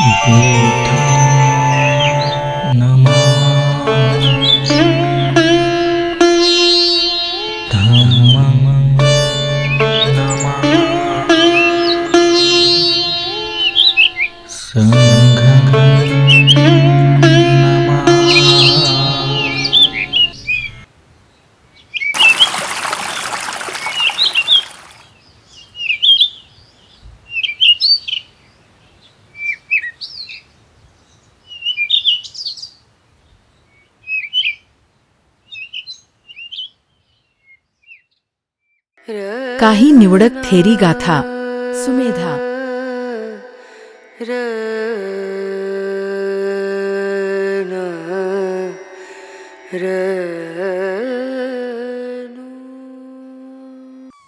बुद्धं काही निवडक थेरी गाथा. सुमेधा.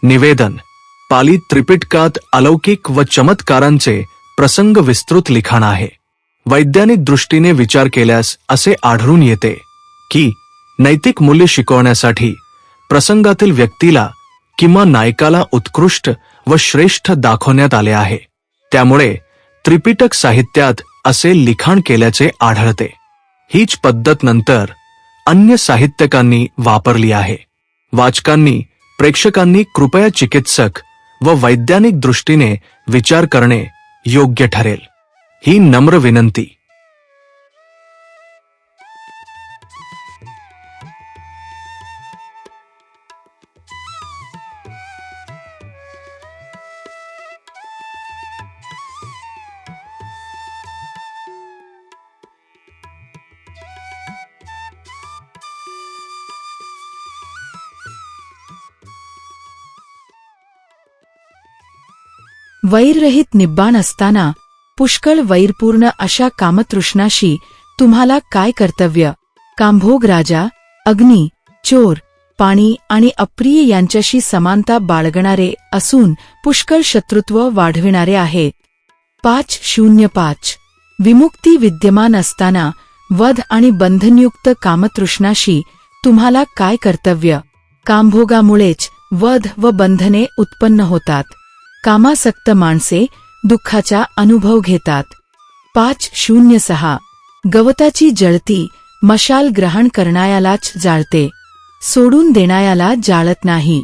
निवेदन. पाली त्रिपिटकात अलौकिक व चमत्कारांचे प्रसंग विस्तृत लिखाण आहे. वैज्ञानिक दृष्टीने विचार केल्यास असे आढळून येते की नैतिक मूल्य शिकवण्यासाठी प्रसंगातील व्यक्तीला किंवा नायकाला उत्कृष्ट व श्रेष्ठ दाखवण्यात आले आहे. त्यामुळे त्रिपिटक साहित्यात असे लिखाण केल्याचे आढळते. हीच पद्धत नंतर अन्य साहित्यकांनी वापरली आहे. वाचकांनी प्रेक्षकांनी कृपया चिकित्सक व वैज्ञानिक दृष्टीने विचार करणे योग्य ठरेल. ही नम्र विनंती. वैररहित निब्बाण असताना पुष्कळ वैरपूर्ण अशा कामतृष्णाशी तुम्हाला काय कर्तव्य? कांभोग राजा अग्नी चोर पाणी आणि अप्रिय यांच्याशी समानता बाळगणारे असून पुष्कळ शत्रुत्व वाढविणारे आहेत पाच शून्य पाच. विमुक्ती विद्यमान असताना वध आणि बंधनयुक्त कामतृष्णाशी तुम्हाला काय कर्तव्य? कामभोगामुळेच वध व बंधने उत्पन्न होतात. कामासक्त माणसे दुःखाचा अनुभव घेतात. पाच शून्य सहा. गवताची जळती मशाल ग्रहण करणायालाच जाळते. सोडून देणायाला जाळत नाही.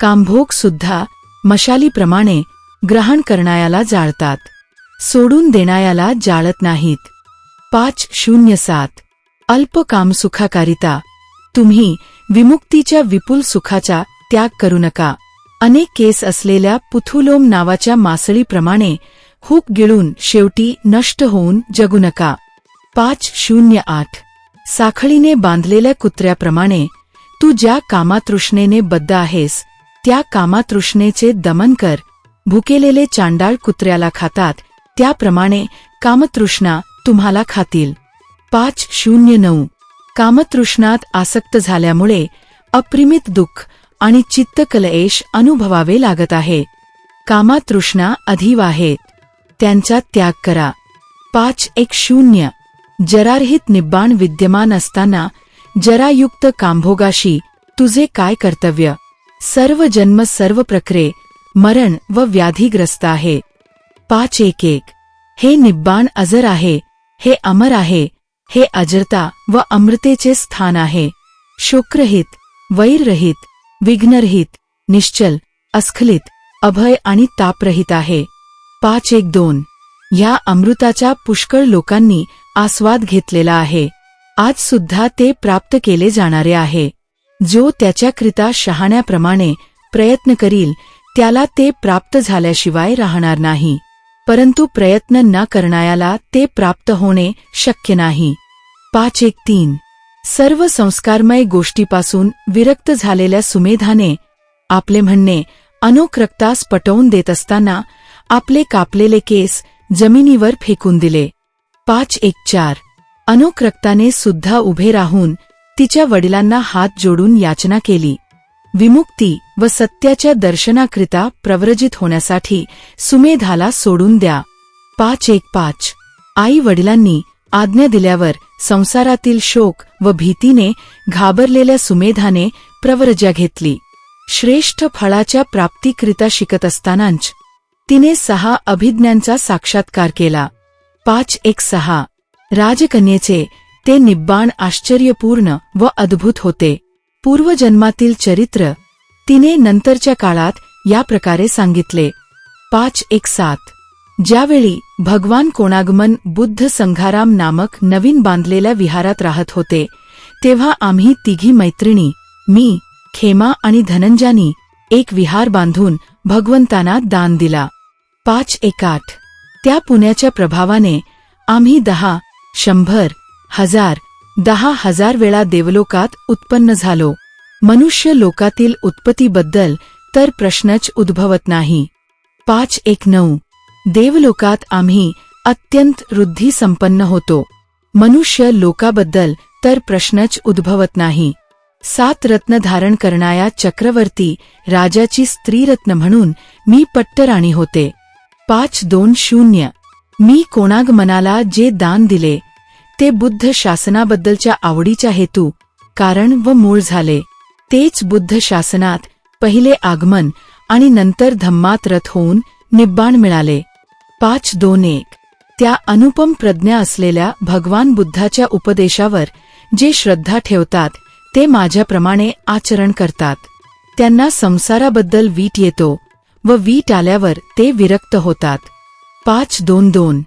कामभोग सुद्धा मशालीप्रमाणे ग्रहण करणायाला जाळतात. सोडून देणायाला जाळत नाहीत. पाच शून्य सात. अल्प कामसुखाकारिता. तुम्ही विमुक्तीच्या विपुल सुखाचा त्याग करू नका. अनेक केस असलेल्या पुथुलोम नावाच्या मासळीप्रमाणे हुक गिळून शेवटी नष्ट होऊन जगू नका. पाच शून्य आठ. साखळीने बांधलेल्या कुत्र्याप्रमाणे तू ज्या कामातृष्णेने बद्ध आहेस त्या कामातृष्णेचे दमन कर. भुकेलेले चांडाळ कुत्र्याला खातात त्याप्रमाणे कामतृष्णा तुम्हाला खातील. पाच शून्य नऊ. कामतृष्णात आसक्त झाल्यामुळे अप्रिमित दुःख आणि चित्तकलएश अनुभवावे लागत आहे. कामातृष्णा अधिव आहेत त्यांचा त्याग करा. पाच एक शून्य. जरारहित निब्बाण विद्यमान असताना जरायुक्त कांभोगाशी तुझे काय कर्तव्य? सर्व जन्म सर्व प्रक्रे मरण व व्याधीग्रस्त आहे. पाच एक एक. हे निब्बाण अजर आहे. हे अमर आहे. हे अजरता व अमृतेचे स्थान आहे. शुक्रहित वैररहित विघ्नरहित निश्चल अस्खलित अभय आणि तापरहित आहे. पाच एक दोन. ह्या अमृताचा पुष्कळ लोकांनी आस्वाद घेतलेला आहे. आज सुद्धा ते प्राप्त केले जाणारे आहे. जो त्याच्याकरिता शहाण्याप्रमाणे प्रयत्न करील त्याला ते प्राप्त झाल्याशिवाय राहणार नाही. परंतु प्रयत्न न करणाऱ्याला ते प्राप्त होणे शक्य नाही. पाच एक तीन. सर्व संस्कारमय गोष्टीपासून विरक्त झालेल्या सुमेधाने आपले म्हणणे अनोक्रक्तास पटवून देत असताना आपले कापलेले केस जमिनीवर फेकून दिले. पाच एक चार. अनोक्रक्ताने सुद्धा उभे राहून तिच्या वडिलांना हात जोडून याचना केली. विमुक्ती व सत्याच्या दर्शनाकरिता प्रव्रजित होण्यासाठी सुमेधाला सोडून द्या. पाच एक पाच. आई वडिलांनी आज्ञा दिल्यावर संसारातील शोक व भीतीने घाबरलेल्या सुमेधाने प्रवरजा घेतली. श्रेष्ठ फळाच्या प्राप्तीकरिता शिकत असतानाच तिने सहा अभिज्ञांचा साक्षात्कार केला. पाच एक सहा. राजकन्येचे ते निब्बाण आश्चर्यपूर्ण व अद्भुत होते. पूर्वजन्मातील चरित्र तिने नंतरच्या काळात या प्रकारे सांगितले. पाच एक सात. ज्यावेळी भगवान कोणागमन बुद्ध संघाराम नामक नवीन बांधलेल्या विहारात राहत होते तेव्हा आम्ही तिघी मैत्रिणी मी खेमा आणि धनंजानी एक विहार बांधून भगवंतांना दान दिला. पाच एक आठ. त्या पुण्याच्या प्रभावाने आम्ही दहा शंभर हजार दहा हजार वेळा देवलोकात उत्पन्न झालो. मनुष्य लोकातील उत्पत्तीबद्दल तर प्रश्नच उद्भवत नाही. पाच एक नऊ. देवलोकात आम्ही अत्यंत वृद्धी संपन्न होतो. मनुष्य लोकाबद्दल तर प्रश्नच उद्भवत नाही. सात रत्न धारण करणाया चक्रवर्ती राजाची स्त्रीरत्न म्हणून मी पट्टराणी होते. पाच दोन शून्य. मी कोणागमनाला जे दान दिले ते बुद्ध शासनाबद्दलच्या आवडीच्या हेतू कारण व मूळ झाले. तेच बुद्ध शासनात पहिले आगमन आणि नंतर धम्मात रथ होऊन निब्बाण मिळाले. पाच दोन एक. त्या अनुपम प्रज्ञा असलेल्या भगवान बुद्धाच्या उपदेशावर जे श्रद्धा ठेवतात ते माझ्याप्रमाणे आचरण करतात. त्यांना संसाराबद्दल वीट येतो व वीट आल्यावर ते विरक्त होतात. पाच दोन दोन.